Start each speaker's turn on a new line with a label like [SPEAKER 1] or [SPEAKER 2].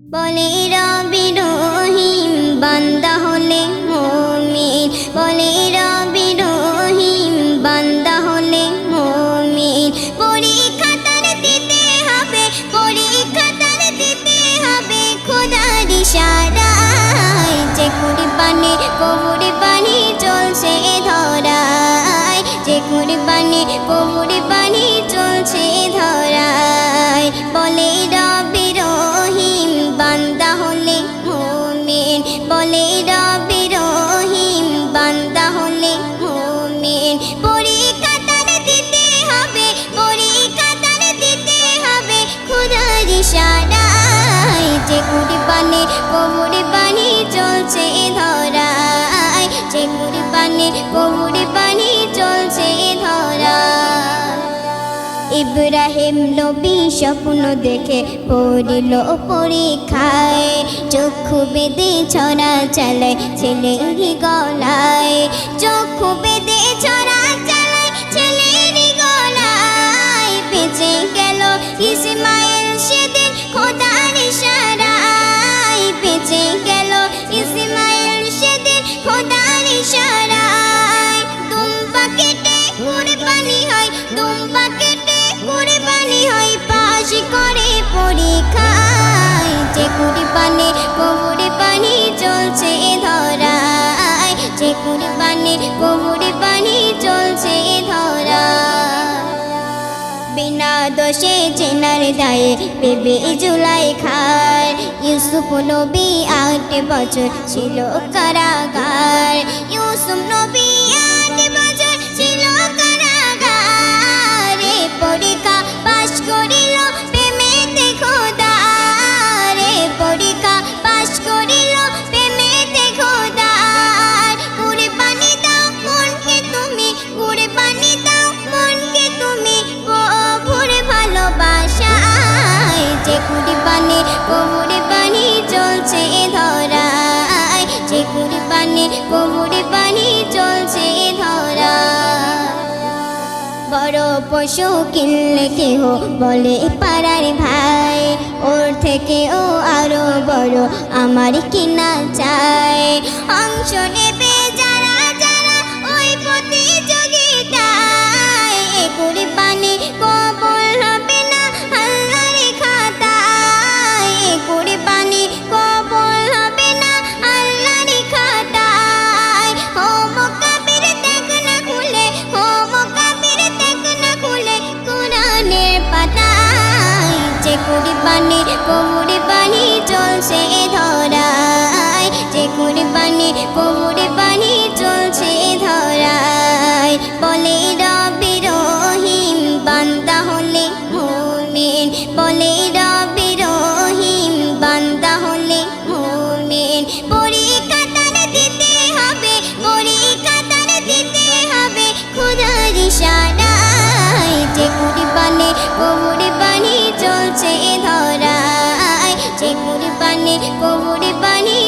[SPEAKER 1] বলে, রবি রহিম, বান্দা হলে মমিন। বলে, রবি রহিম, বান্দা হলে মমিন। পরীক্ষা দিতে হবে, পরীক্ষা দিতে হবে। খোদার ইশারায় যে কুরবানে কবুরি ইব্রাহিম নবী স্বপ্ন দেখে পড়িল পরীক্ষায়। চক্ষু বেদে ছড়া চালায় ছেলে গলায়। চক্ষু বেদে ছড়া পরীক্ষায় যে কুরবানি পানি চলছে ধরায়। যে কুরবানি কবুরে পানি চলছে ধরা বিনা দোষে চেনার দায়ে বেবে জুলাই খায়। ইউসুফ নবী আট বছর ছিল কারাগার। ইউসুফ নবী কবুরে পানি চলছে ধরায়। যে কুরবানি কবুরে পানি চলছে ধরা বড় পশু কিনলে কেহ বলে, পাড়ার ভাই, ওর থেকে ও আরও বড় আমার কিনা চাই। অংশ নেবে কুরবানির কুরবানি চলছে ধরা যে কুরবানির কুরবানি সে কুরবানি পৌরি বাণী